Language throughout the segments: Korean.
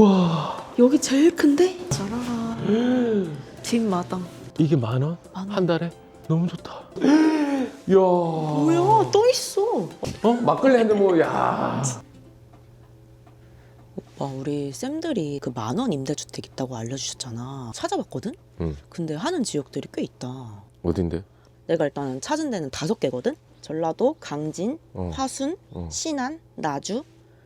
우와 여기 제일 큰데? 잘하라. 뒷마당. 이게 만 원? 만 원. 한 달에? 너무 좋다 이야 뭐야? 또 있어. 어? 막걸리 한잔 먹어 야 오빠 우리 쌤들이 그 만 원 임대주택 있다고 알려주셨잖아. 찾아봤거든? 응. 근데 하는 지역들이 꽤 있다. 어딘데? 내가 일단 찾은 데는 다섯 개거든? 전라도, 강진, 어. 화순, 어. 신안, 나주,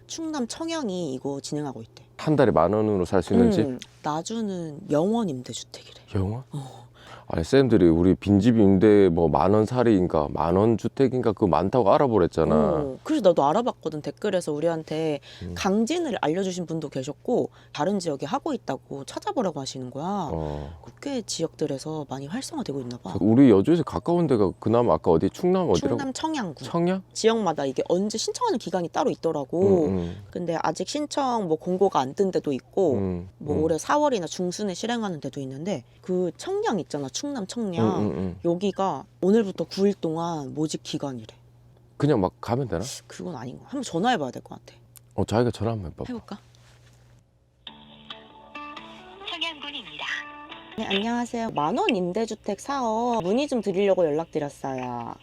충남 청양이 이거 진행하고 있대. 한 달에 만 원으로 살 수 있는 집? 음, 나주는 영원 임대주택이래. 영화? 어. 아니 쌤들이 우리 빈집 임대 뭐 만원 살이인가 만원 주택인가 그거 많다고 알아보랬잖아 어, 그래서 나도 알아봤거든 댓글에서 우리한테 음. 강진을 알려주신 분도 계셨고 다른 지역에 하고 있다고 찾아보라고 하시는 거야. 어. 꽤 지역들에서 많이 활성화되고 있나 봐. 우리 여주에서 가까운 데가 그나마 아까 어디 충남 어디라고? 충남 청양군 청양? 지역마다 이게 언제 신청하는 기간이 따로 있더라고. 응, 근데 아직 신청 뭐 공고가 안 뜬 데도 있고 응, 뭐 응. 올해 4월이나 중순에 실행하는 데도 있는데 그 청양 있잖아 충남 청양 응, 응, 응. 여기가 오늘부터 9일 동안 모집 기간이래. 그냥 막 가면 되나? 그건 아닌 거. 한번 전화해봐야 될 것 같아. 어 자기가 전화 한번 해봐 해볼까? 청양군입니다. 네, 안녕하세요. 만원 임대주택 사업 문의 좀 드리려고 연락드렸어요.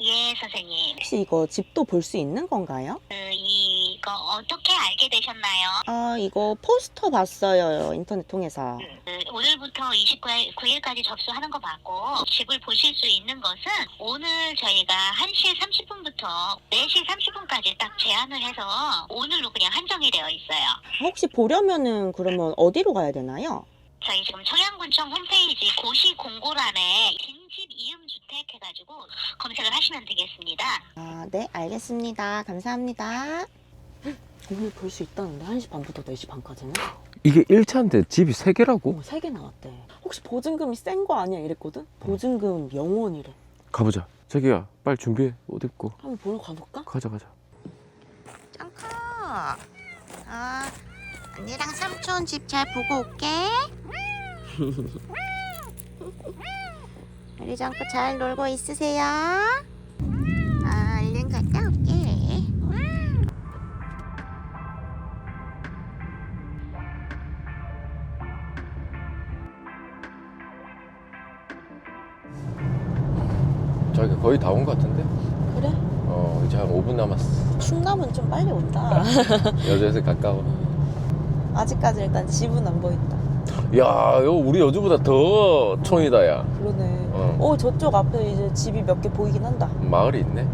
예, 선생님. 혹시 이거 집도 볼 수 있는 건가요? 그, 이 거 어떻게 알게 되셨나요? 아, 이거 포스터 봤어요. 인터넷 통해서. 그, 오늘부터 29일까지 접수하는 거 맞고 집을 보실 수 있는 것은 오늘 저희가 1시 30분부터 4시 30분까지 딱 제한을 해서 오늘로 그냥 한정이 되어 있어요. 혹시 보려면은 그러면 어디로 가야 되나요? 저희 지금 청양군청 홈페이지 고시 공고란에 빈집 이음 주택 해가지고 검색을 하시면 되겠습니다. 아, 네, 알겠습니다. 감사합니다. 오늘 볼 수 있다는데 1시 반부터 4시 반까지는? 이게 1차인데 집이 세개라고 어, 3개 나왔대. 혹시 보증금이 센 거 아니야? 이랬거든? 보증금 영원이래. 가보자 자기야 빨리 준비해 옷 입고 한번 보러 가볼까? 가자 가자 짱커. 아, 언니랑 삼촌 집 잘 보고 올게. 우리 짱커 잘 놀고 있으세요. 거의 다 온 것 같은데? 그래? 어 이제 한 5분 남았어 충남은 좀 빨리 온다. 여주에서 가까워 음. 아직까지 일단 집은 안 보인다. 야 이거 우리 여주보다 더 촌이다 야 그러네. 어. 어, 저쪽 앞에 이제 집이 몇 개 보이긴 한다. 마을이 있네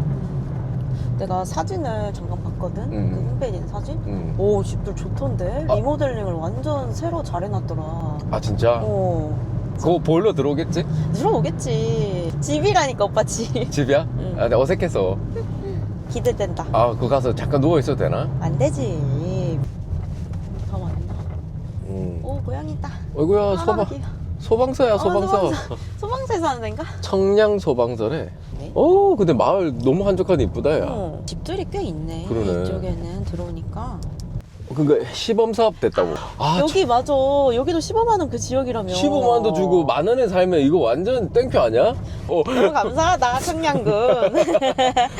내가 사진을 잠깐 봤거든? 음. 그 홈페이지 사진? 응. 오, 집들 좋던데? 아. 리모델링을 완전 새로 잘 해놨더라. 아 진짜? 어. 그거 보일러 들어오겠지? 들어오겠지. 집이라니까, 오빠 집. 집이야? 응. 아, 나 어색해서 기대된다. 아 그거 가서 잠깐 누워 있어도 되나? 안 되지. 다 왔나? 응. 오, 고양이다. 어이구야 아, 소방 귀여워. 소방서야 어, 소방서 소방서 사는 데인가? 청량 소방서래 네. 오 근데 마을 너무 한적하니 이쁘다 야 어, 집들이 꽤 있네. 그러네. 이쪽에는 들어오니까. 그니까 시범 사업 됐다고 아 여기 맞아. 여기도 15만 원 그 지역이라며. 15만 원도 주고 만 원에 살면 이거 완전 땡큐 아니야? 어. 너무 감사하다, 청량군.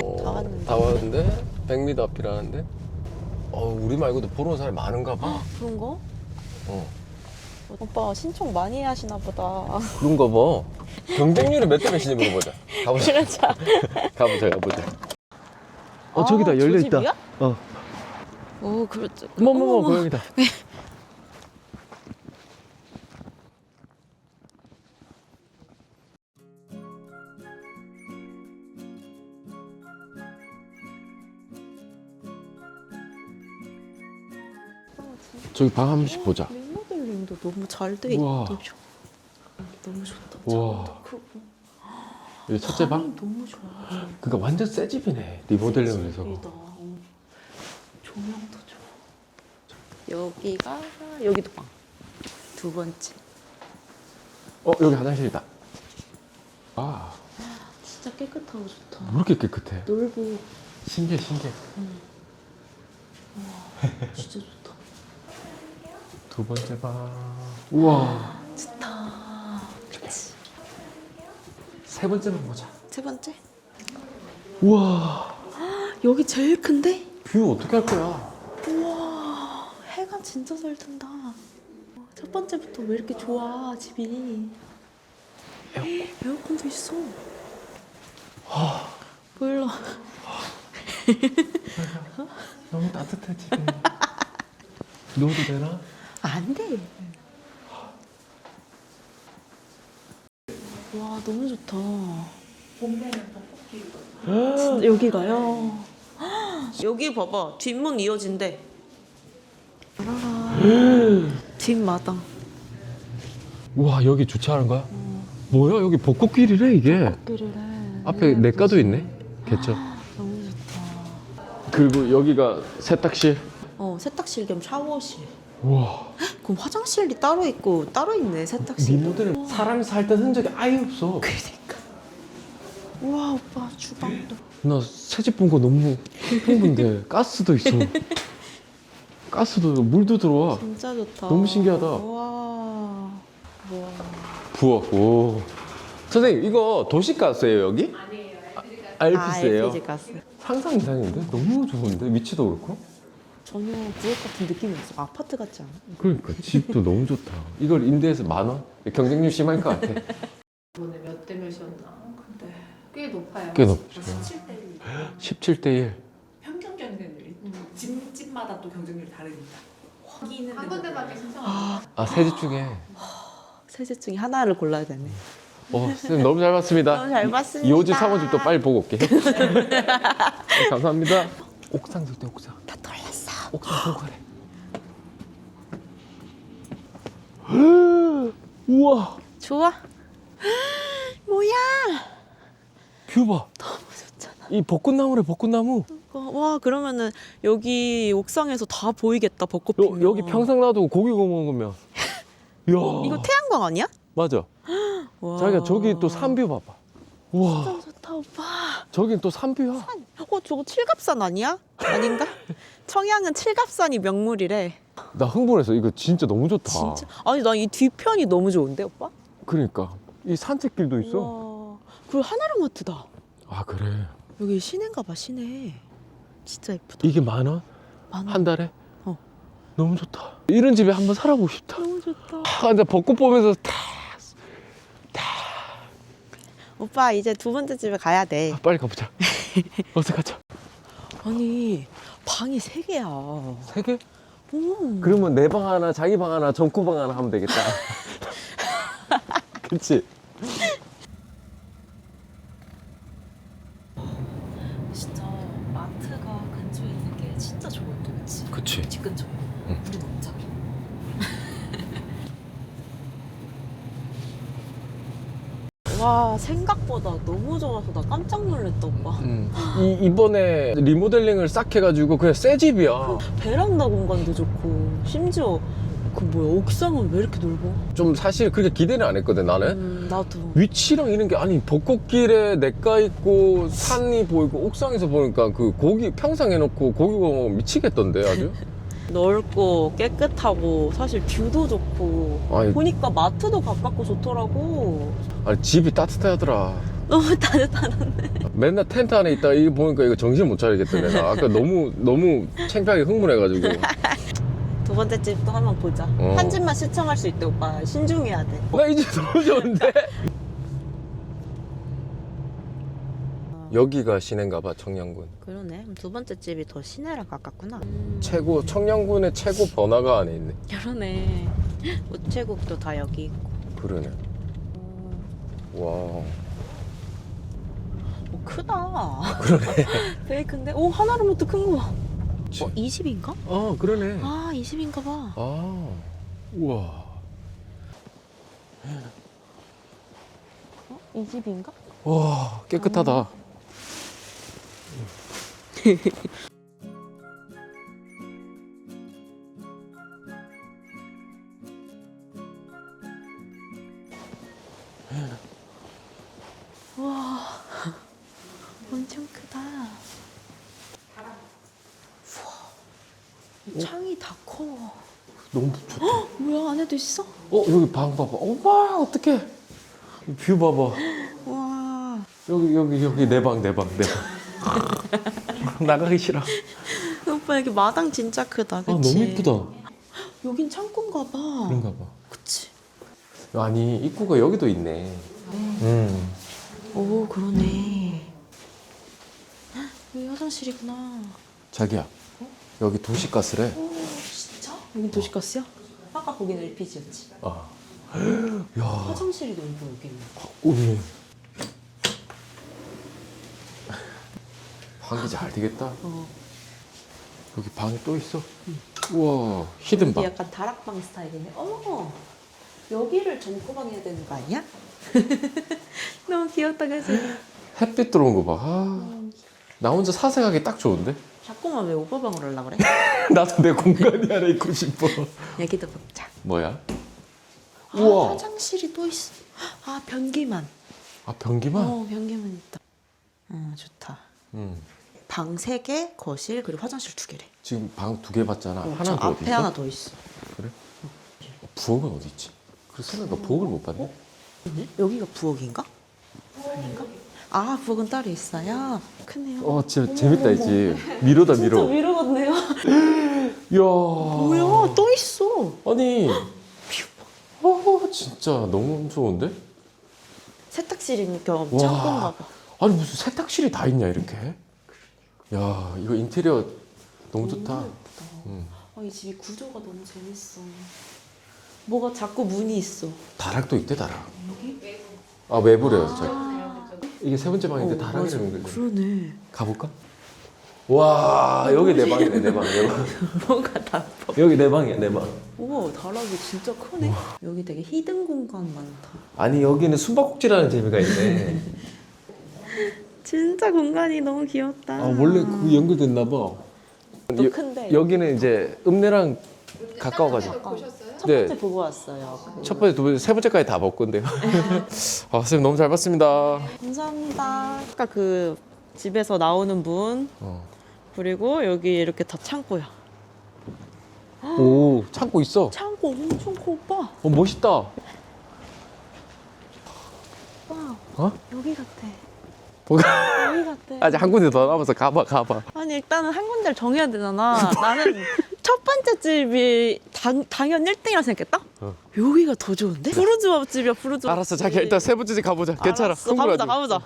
어, 다 왔는데. 다 왔는데 100m 앞이라는데 어 우리 말고도 보러 온 사람이 많은가 봐 그런 거? 어. 오빠 신청 많이 하시나 보다. 그런가 봐 경쟁률이 몇 대 몇인지 물어보자 가보자. 가보자 가보자 어 저기다 아, 저 열려있다? 어 오, 그렇죠. 어머머. 고양이다 저기 방 한 번씩 보자 리모델링도 너무 잘돼 있다. 우와. 너무 좋다. 우와. 창도 크고. 여기 첫째 방? 방이 너무 좋아. 그니까 완전 새 집이네 리모델링을 해서 집이다. 어. 조명도 좋아. 여기가 여기도 방. 두 번째. 어 여기 화장실이다 아 진짜 깨끗하고 좋다. 왜 이렇게 깨끗해 넓고 신기해 신기해 진짜 좋다. 두 번째 방 우와 좋다. 세 번째 방 보자 세 번째. 우와 여기 제일 큰데? 뷰 어떻게 할 거야 우와 해가 진짜 잘 든다. 첫 번째부터 왜 이렇게 좋아 집이? 에어컨. 도 있어. 보일러. 너무 따뜻해 지금. 누워도 되나? 안 돼. 와 너무 좋다. 진짜 여기가요. 여기 봐봐 뒷문 이어진대. 뒷마당. 우와 여기 주차하는 거야? 뭐야 여기 벚꽃길이래 이게. 길을 해. 앞에 내과도 있네. 개죠. 너무 좋다. 그리고 여기가 세탁실. 어 세탁실 겸 샤워실. 우와. 그럼 화장실이 따로 있고 따로 있네 세탁실. 리모델은 사람이 살던 흔적이 아예 없어. 그러니까. 우와 오빠 주방도. 나 새집 본 거 너무 흥분돼. 가스도 있어. 가스도 물도 들어와. 진짜 좋다. 너무 신기하다. 와. 와. 부엌. 오. 선생님 이거 도시가스예요 여기? 아니에요. 알프스예요. LPG 가스. 상상 이상인데 너무 좋은데 위치도 그렇고. 전혀 부엌 같은 느낌이 없어. 아파트 같지 않아? 그러니까 집도 너무 좋다. 이걸 임대해서 만 원? 경쟁률 심할 것 같아. 이번에 몇 대 몇이었나? 근데 꽤 높아요. 꽤 높죠. 17대 1. 17대 1. 평균 경쟁률이 집, 집마다 또 경쟁률이 다릅니다. 한 군데밖에 신청합니다. 아 세 집 중에. 세집 중에 하나를 골라야 되네. 어 선생님 너무 잘 봤습니다. 너무 잘 봤습니다. 이호집 사모집도 빨리 보고 올게요. 네, 감사합니다. 옥상 들때 옥상. 다 털렸어. 옥상 보고 가래. 우와 좋아. 뭐야? 뷰 봐. 너무 좋잖아. 이 벚꽃나무래 벚꽃나무. 어, 와 그러면은 여기 옥상에서 다 보이겠다 벚꽃 요, 피면. 여 기 평상 놔두고 고기 구워 먹으면. 이야. 이거 태양광 아니야? 맞아. 와. 자기가 저기 또 산뷰 봐봐. 우와. 좋다 오빠. 저긴 또 산뷰야. 어 저거 칠갑산 아니야? 아닌가? 청양은 칠갑산이 명물이래. 나 흥분했어. 이거 진짜 너무 좋다. 진짜. 아니 나 이 뒤편이 너무 좋은데 오빠? 그러니까 이 산책길도 있어. 와. 그리고 하나로마트다. 아 그래. 여기 시내인가 봐 시내. 진짜 예쁘다. 이게 만 원? 만 원. 한 달에? 어. 너무 좋다. 이런 집에 한번 살아보고 싶다. 너무 좋다. 아, 근데 벚꽃 보면서 다 오빠 이제 두 번째 집에 가야 돼. 아, 빨리 가보자. 어서 가자. 아니 방이 세 개야. 세 개? 오. 그러면 내 방 하나, 자기 방 하나, 정구 방 하나 하면 되겠다. 그치? 진짜 마트가 근처에 있는 게 진짜 동지. 그치. 집 근처에. 응. 우리 농장. 와 생각보다 너무 좋아서 나 깜짝 놀랐다 오빠. 음. 이, 이번에 리모델링을 싹 해가지고 그냥 새 집이야. 베란다 공간도 좋고 심지어 그 뭐야 옥상은 왜 이렇게 넓어? 좀 사실 그렇게 기대는 안 했거든, 나는. 음 나도. 위치랑 이런 게 아니 벚꽃길에 내가 있고 산이 보이고 옥상에서 보니까 그 고기 평상 해놓고 고기 구워 먹으면 미치겠던데 아주 넓고 깨끗하고 사실 뷰도 좋고 아니, 보니까 마트도 가깝고 좋더라고. 아니 집이 따뜻하더라 너무 따뜻하던데. 맨날 텐트 안에 있다가 이거 보니까 이거 정신 못 차리겠다 내가 아까 너무 너무 창피하게 흥분해가지고 두 번째 집도 한번 보자. 어. 한 집만 시청할 수 있대 오빠. 신중해야 돼. 나 이제 너무 좋은데 여기가 시내인가 봐 청량군 그러네. 그럼 두 번째 집이 더 시내랑 가깝구나. 최고 청량군의 최고 번화가 안에 있네 그러네. 우체국도 다 여기 있고. 그러네 와 오, 크다. 그러네. 되게 큰데? 오, 하나로부터 큰 거 봐. 어, 이 집인가? 아 그러네 아, 이 집인가 봐. 아, 우와. 어? 이 집인가? 와, 깨끗하다. 와, 엄청 크다. 우와, 창이 다 커. 너무 좋다. 뭐야, 안에도 있어? 어, 여기 방 봐봐. 오빠, 어떡해. 이뷰 봐봐. 와, 여기, 여기, 여기 내 방, 내 방, 내 방. 나가기 싫어. 아, 오빠 여기 마당 진짜 크다, 그치? 너무 이쁘다. 여긴 창고인가 봐. 그런가 봐. 그치? 아니 입구가 여기도 있네. 네. 음. 오, 그러네. 헉, 여기 화장실이구나. 자기야 여기 도시가스래. 오? 여긴 도시가스야? 아까 거기는 LPG였지. 아. 야. 화장실이 너무 예뻐, 여기는. 오네. 환기 잘 되겠다. 어. 여기 방이 또 있어. 우와 히든 방. 약간 다락방 스타일이네. 어머, 여기를 점코방 해야 되는 거 아니야? 너무 귀엽다, 그지? 햇빛 들어온 거 봐. 아, 나 혼자 사색하기 딱 좋은데? 자꾸만 왜 오빠 방으로 하려고 그래? 나도 내 공간이 하나 있고 싶어. 얘기도 먹자. 뭐야? 아, 우와. 화장실이 또 있어. 아, 변기만. 아 변기만? 어, 변기만 있다. 어, 좋다. 응. 방 3개, 거실, 그리고 화장실 2개래. 지금 방 두 개 봤잖아. 어, 하나 저더 어디 앞에 있어? 하나 더 있어. 부엌은 어디 있지? 그래서 생각보다 부엌을 못 봤네. 네? 여기가 부엌인가? 아닌가? 아, 부엌은 따로 있어요. 크네요. 어 진짜 재밌다 있지. 미로다 진짜 미로. 위로 같네요. 이야. 뭐야, 또 있어. 아니. 어 진짜 너무 좋은데? 세탁실 겸 와. 창고인가 봐. 아니 무슨 세탁실이 다 있냐 이렇게? 야 이거 인테리어 너무 좋다. 너무 예쁘다. 음. 아, 이 집이 구조가 너무 재밌어. 뭐가 자꾸 문이 있어. 다락도 있대 다락. 여기? 아 외부래요. 저. 아, 이게 세 번째 방인데 어, 다락이라는 맞아. 거지. 그러네. 가볼까? 와 여기 내 방이네 내 방. 내 방. 뭐가 다 여기 내 방이야 내 방. 우와, 다락이 진짜 크네. 여기 되게 히든 공간 많다. 아니 여기는 숨바꼭질하는 재미가 있네. 진짜 공간이 너무 귀엽다. 아 원래 그 연결됐나 봐. 또 여- 큰데. 여기는 이제 읍내랑 가까워가지고 첫 네. 번째 보고 왔어요. 그- 첫 번째, 두 번째, 세 번째까지 다볼 건데요. 아 선생님 너무 잘 봤습니다. 감사합니다. 아까 그 집에서 나오는 문 어. 그리고 여기 이렇게 다 창고야. 오 창고 있어. 창고 엄청 커 오빠. 어 멋있다. 오빠 어? 여기 같아. 뭐가? 여기 같아. 아직 한 군데 더 남아서 가봐 가봐. 아니 일단은 한 군데를 정해야 되잖아. 나는 첫 번째 집이 당, 당연 1등이라 생각했다. 어. 여기가 더 좋은데? 부르주아 집이야 부르주아. 알았어 집. 자기 일단 세 번째 집 가보자. 괜찮아. 알았어, 가보자 가보자.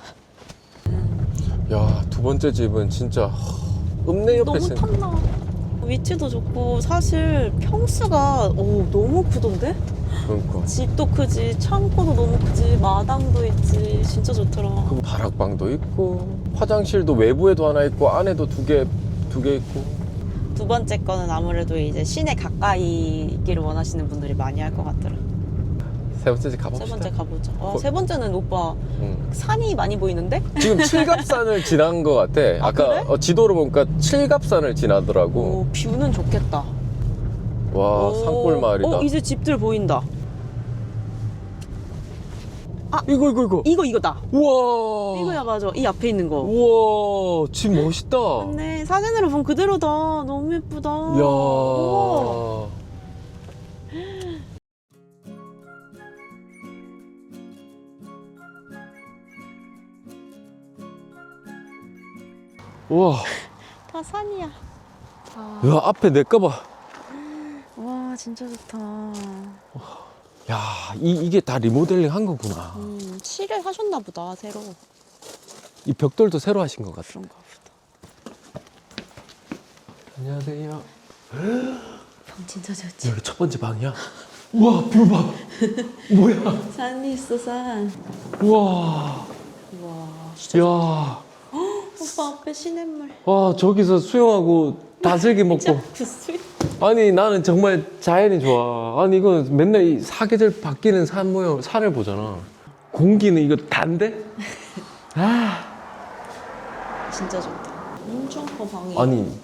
야 두 번째 집은 진짜 허, 읍내 옆에 너무 있으니까. 탐나. 위치도 좋고 사실 평수가 오, 너무 크던데? 그러니까. 집도 크지 창고도 너무 크지 마당도 있지 진짜 좋더라. 그 다락방도 있고 화장실도 외부에도 하나 있고 안에도 두 개 두 개 있고. 두 번째 거는 아무래도 이제 시내 가까이 있기를 원하시는 분들이 많이 할 것 같더라. 세 번째 집세 가봅시다. 번째 가보자. 와, 거- 세 번째는 오빠 응. 산이 많이 보이는데? 지금 칠갑산을 지난 것 같아. 아, 아까 그래? 어, 지도로 보니까 칠갑산을 지나더라고. 오, 뷰는 좋겠다. 와 오, 산골 마을이다. 어, 이제 집들 보인다. 이거 이거 이거. 이거 이거다. 우와. 이거야 맞아. 이 앞에 있는 거. 우와 집 멋있다. 맞네. 사진으로 보면 그대로다. 너무 예쁘다. 이야. 우와. 우와. 다 산이야. 아, 야 앞에 내거 봐. 와 진짜 좋다. 야 이, 이게 다 리모델링 한 거구나. 음, 칠을 하셨나 보다 새로. 이 벽돌도 새로 하신 것 같아. 그런가 보다. 안녕하세요. 방 진짜 좋지. 여기 첫 번째 방이야. 우와 뷰 봐. 뭐야? 산이 있어 산. 우와. 와 진짜. 야. 오빠 앞에 시냇물. 와 저기서 수영하고 다슬기 먹고. 아니 나는 정말 자연이 좋아. 아니 이거 맨날 이 사계절 바뀌는 산 모양 산을 보잖아. 공기는 이거 단데? 아 진짜 좋다. 엄청 커 방이. 아니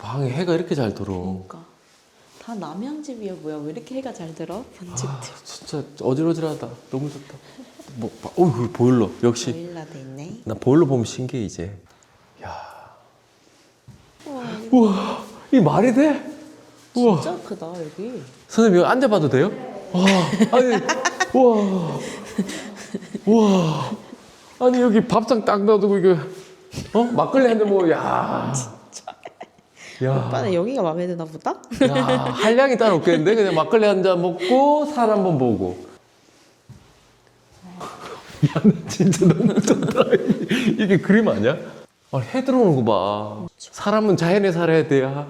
방에 해가 이렇게 잘 들어. 그러니까 다 남양집이야 뭐야 왜 이렇게 해가 잘 들어? 편집들. 아, 진짜 어지러지하다. 너무 좋다. 뭐, 봐. 어그 보일러 역시. 보일러도 있네. 나 보일러 보면 신기해 이제. 야, 우와 이 말이 돼? 우와, 진짜 크다 여기. 선생님 여기 앉아봐도 돼요? 와, 아니, 우와, 우와, 아니 여기 밥상 딱 놔두고 이거, 어 막걸리 한잔 먹어, 야, 야, 오빠는 여기가 마음에 드나 보다? 야 한량이 따로 없겠는데 그냥 막걸리 한 잔 먹고 산 한번 보고. 야, 나 진짜 너무 좋다. 이게 그림 아니야? 아, 해 들어오는 거 봐. 사람은 자연에 살아야 돼야.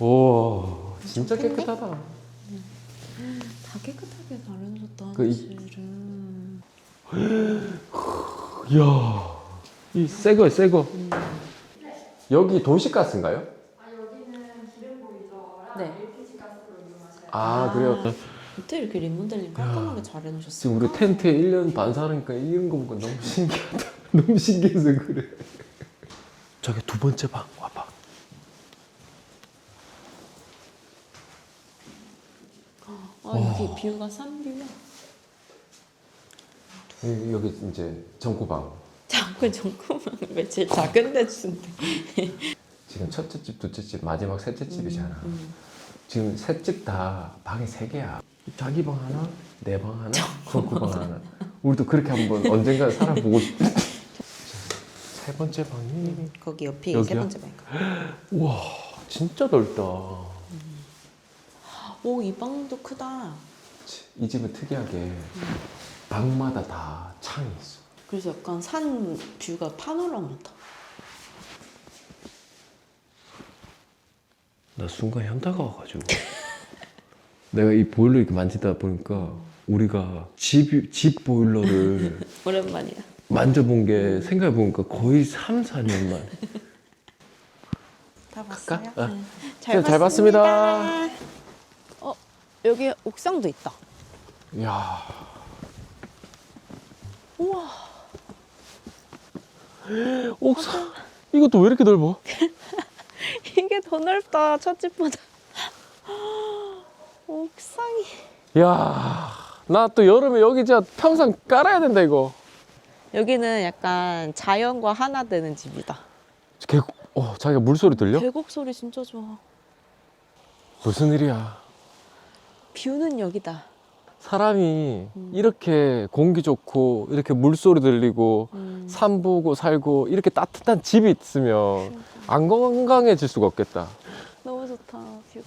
오, 진짜 깨끗하다. 다 깨끗하게 마련해줬다 그 이- 사실은 이야, 이 새거 새거. 여기 도시가스인가요? 네 아, 그래요. 어떻게 이렇게 리모델링 깔끔하게 잘 해놓으셨어요? 지금 우리 텐트에 1년 반 살으니까 이런 거 보니까 너무 신기하다. 너무 신기해서 그래. 저기 두 번째 방 와봐. 아 여기 뷰가 싼뷰야 여기, 여기 이제 정구방. 자꾸 정꾸만 왜 제일 작은 데 준대 지금 첫째 집, 둘째 집, 마지막 셋째 집이잖아. 음. 지금 셋 집 다 방이 세 개야. 자기 방 하나, 내 방 하나, 정구방 하나. 우리도 그렇게 한번 언젠가 살아보고 싶다. 세 번째 방이 거기 옆이 세 여기야? 번째 방인가 우와 진짜 넓다. 오이 방도 크다 이 집은 특이하게 방마다 다 창이 있어. 그래서 약간 산 뷰가 파노라마다 나 순간 현타가 와가지고 내가 이 보일러 이렇게 만지다 보니까 우리가 집, 집 보일러를 오랜만이야 만져본 게 생각해보니까 거의 3, 4년 만에 다 갈까? 봤어요? 아. 네. 네, 잘 봤습니다. 어 여기 옥상도 있다 이야 우와 옥상 이것도 왜 이렇게 넓어? 이게 더 넓다 첫 집보다 옥상이 이야 나 또 여름에 여기 진짜 평상 깔아야 된다 이거. 여기는 약간 자연과 하나 되는 집이다. 계곡 어 자기가 물소리 들려? 계곡 소리 진짜 좋아. 무슨 일이야? 뷰는 여기다. 사람이 이렇게 공기 좋고 이렇게 물소리 들리고 음. 산 보고 살고 이렇게 따뜻한 집이 있으면 안 건강해질 수가 없겠다. 너무 좋다 뷰가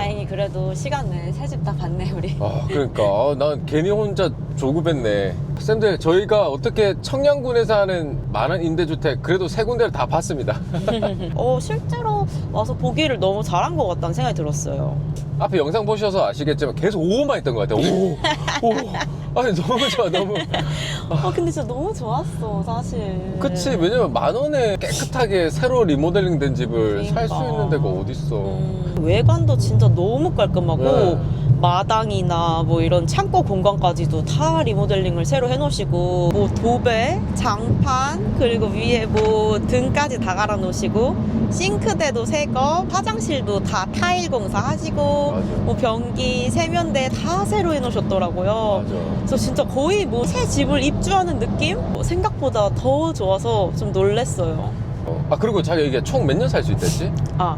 다행히 그래도 시간 내에 새집다 봤네 우리 아 그러니까 아, 난 괜히 혼자 조급했네. 쌤들 저희가 어떻게 청량군에서 하는 많은 임대주택 그래도 세 군데를 다 봤습니다. 어 실제로 와서 보기를 너무 잘한 것 같다는 생각이 들었어요 앞에 영상 보셔서 아시겠지만 계속 오만 했던 것 같아요. 오, 오. 아니 너무 좋아 너무. 아 근데 진짜 너무 좋았어 사실 그치 왜냐면 만 원에 깨끗하게 새로 리모델링 된 집을 살 수 그러니까. 있는 데가 어딨어. 음, 외관도 진짜 너무 깔끔하고 네. 마당이나 뭐 이런 창고 공간까지도 다 리모델링을 새로 해놓으시고 뭐 도배, 장판 그리고 위에 뭐 등까지 다 갈아놓으시고 싱크대도 새거 화장실도 다 타일 공사 하시고 맞아. 뭐 변기, 세면대 다 새로 해놓으셨더라고요 맞아. 그래서 진짜 거의 뭐 새 집을 입주하는 느낌? 뭐 생각보다 더 좋아서 좀 놀랬어요 어. 아 그리고 자기 이게 총 몇 년 살 수 있댔지? 아,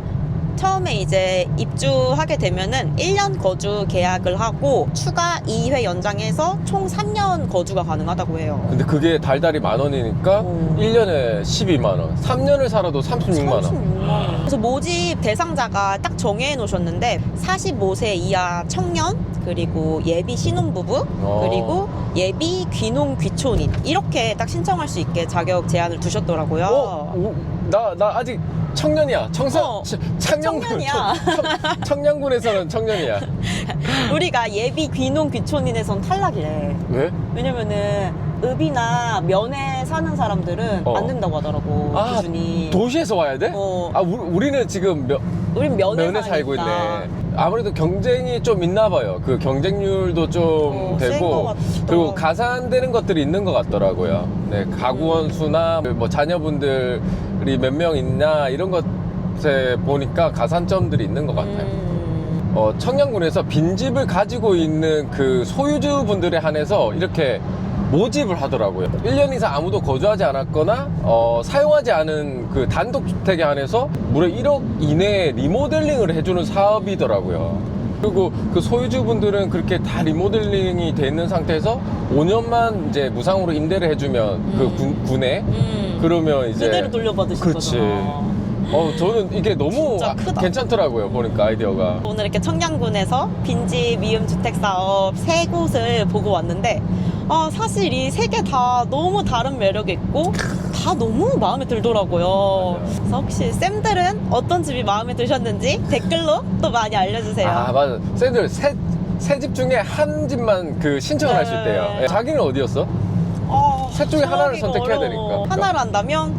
처음에 이제 입주하게 되면은 1년 거주 계약을 하고 추가 2회 연장해서 총 3년 거주가 가능하다고 해요. 근데 그게 달달이 만 원이니까 오. 1년에 12만 원. 3년을 살아도 36만 원. 36만 원. 그래서 모집 대상자가 딱 정해 놓으셨는데 45세 이하 청년 그리고 예비 신혼부부 어. 그리고 예비 귀농 귀촌인 이렇게 딱 신청할 수 있게 자격 제한을 두셨더라고요. 어? 우- 나, 나 아직 청년이야. 청사, 어, 치- 창녕군. 청년이야. 청- 청량군에서는 청년이야. 우리가 예비 귀농 귀촌인에선 탈락이래. 왜? 왜냐면은 읍이나 면에 사는 사람들은 어. 안 된다고 하더라고 아, 기준이. 도시에서 와야 돼? 어, 아, 우리, 우리는 지금 몇, 우린 면에, 면에 살고 사니까. 아무래도 경쟁이 좀 있나 봐요. 그 경쟁률도 좀 어, 센것 되고. 같더라고. 그리고 가산되는 것들이 있는 것 같더라고요. 네, 가구원 수나 뭐 자녀분들이 몇 명 있나 이런 것에 보니까 가산점들이 있는 것 같아요. 음, 어, 청량군에서 빈집을 가지고 있는 그 소유주분들에 한해서 이렇게 모집을 하더라고요. 1년 이상 아무도 거주하지 않았거나 어, 사용하지 않은 그 단독주택에 한해서 무려 1억 이내에 리모델링을 해주는 사업이더라고요. 그리고 그 소유주분들은 그렇게 다 리모델링이 돼 있는 상태에서 5년만 이제 무상으로 임대를 해주면 그 군, 군에 음. 그러면 이제 그대로 돌려받으신 그치. 거잖아. 어 저는 이게 너무 진짜 아- 크다. 괜찮더라고요 보니까 아이디어가 오늘 이렇게 청량군에서 빈집 미음 주택 사업 세 곳을 보고 왔는데 아, 사실 이 세 개 다 너무 다른 매력이 있고 다 너무 마음에 들더라고요. 그래서 혹시 쌤들은 어떤 집이 마음에 드셨는지 댓글로 또 많이 알려주세요. 아 맞아 쌤들 세집 중에 한 집만 그 신청을 할수 네. 있대요 예, 자기는 어디였어? 어, 셋 중에 하나를 정하기가 선택해야 어려워. 되니까. 하나를 한다면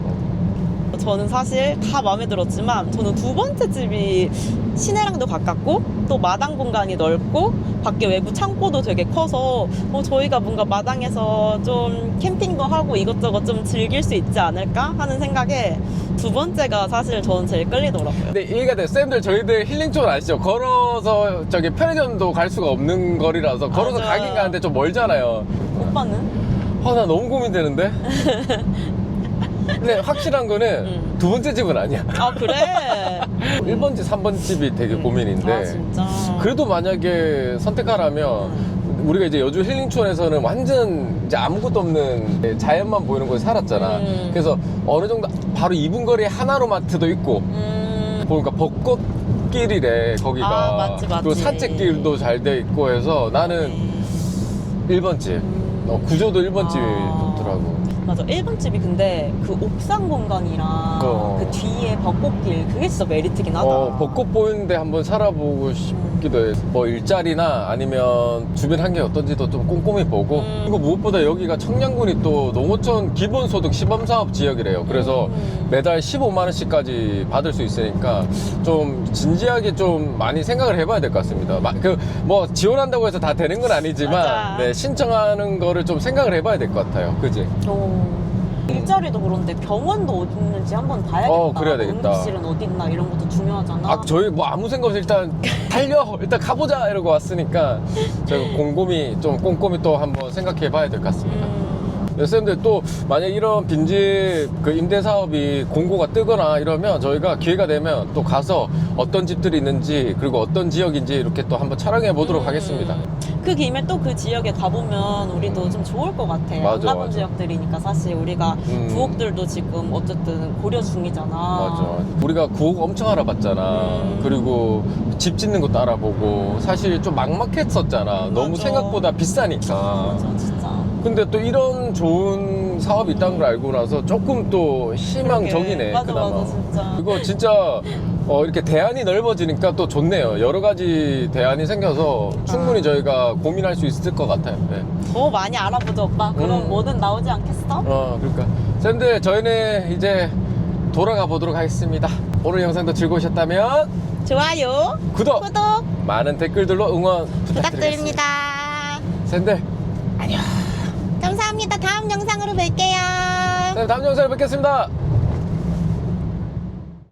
저는 사실 다 마음에 들었지만 저는 두 번째 집이 시내랑도 가깝고 또 마당 공간이 넓고 밖에 외부 창고도 되게 커서 어, 저희가 뭔가 마당에서 좀 캠핑도 하고 이것저것 좀 즐길 수 있지 않을까 하는 생각에 두 번째가 사실 저는 제일 끌리더라고요. 근데 이해가 돼요 쌤들 저희들 힐링 쪽 아시죠? 걸어서 저기 편의점도 갈 수가 없는 거리라서 걸어서 맞아. 가긴 가는데 좀 멀잖아요 오빠는? 아 나 너무 고민되는데 근데 확실한 거는 음. 두 번째 집은 아니야 아 그래? 1번 집, 3번 집이 되게 고민인데 아 진짜. 그래도 만약에 선택하라면 우리가 이제 여주 힐링촌에서는 완전 이제 아무것도 없는 자연만 보이는 곳에 살았잖아. 음. 그래서 어느 정도 바로 2분 거리에 하나로마트도 있고 음, 보니까 벚꽃길이래 거기가. 아, 맞지, 맞지. 그리고 산책길도 잘 돼 있고 해서 나는 1번 집. 어, 구조도 1번 집이 아. 좋더라고. 맞아. 1번 집이 근데 그 옥상 공간이랑 어. 그 뒤에 벚꽃길 그게 진짜 메리트긴 하다. 어, 벚꽃 보이는데 한번 살아보고 싶 기도 해. 뭐 일자리나 아니면 주변 환경이 어떤지도 좀 꼼꼼히 보고. 음. 그리고 무엇보다 여기가 청량군이 또 농어촌 기본소득 시범사업 지역이래요. 그래서 음. 매달 15만 원씩까지 받을 수 있으니까 좀 진지하게 좀 많이 생각을 해봐야 될 것 같습니다. 그 뭐 지원한다고 해서 다 되는 건 아니지만 맞아. 네, 신청하는 거를 좀 생각을 해봐야 될 것 같아요. 그지? 어. 일자리도 그런데 병원도 어디 있는지 한번 봐야겠다. 어, 그래야 되겠다. 응급실은 어디 있나 이런 것도 중요하잖아. 아, 저희 뭐 아무 생각 없이 일단 달려! 일단 가보자! 이러고 왔으니까 저희가 곰곰이 좀 꼼꼼히 또 한번 생각해 봐야 될 것 같습니다. 음, 네, 쌤들 또 만약 이런 빈집 그 임대 사업이 공고가 뜨거나 이러면 저희가 기회가 되면 또 가서 어떤 집들이 있는지 그리고 어떤 지역인지 이렇게 또 한번 촬영해 보도록 음. 하겠습니다. 그 김에 또 그 지역에 가보면 우리도 좀 좋을 것 같아. 맞아, 안 가본 맞아. 지역들이니까 사실 우리가 음. 부엌들도 지금 어쨌든 고려 중이잖아. 맞아. 우리가 구옥 엄청 알아봤잖아. 음. 그리고 집 짓는 것도 알아보고 사실 좀 막막했었잖아. 너무 맞아. 생각보다 비싸니까. 맞아, 진짜. 근데 또 이런 좋은 사업이 있다는 걸 알고 나서 조금 또 희망적이네. 맞아, 그나마. 맞아, 진짜. 이거 진짜 어, 이렇게 대안이 넓어지니까 또 좋네요. 여러 가지 대안이 생겨서 충분히 아. 저희가 고민할 수 있을 것 같아요. 네. 더 많이 알아보자, 오빠. 그럼 음. 뭐든 나오지 않겠어? 어, 그러니까. 쌤들, 저희는 이제 돌아가 보도록 하겠습니다. 오늘 영상도 즐거우셨다면 좋아요, 구독, 구독 많은 댓글들로 응원 부탁드리겠습니다. 부탁드립니다. 쌤들, 감사합니다. 다음 영상으로 뵐게요. 쌤 다음 영상에 뵙겠습니다.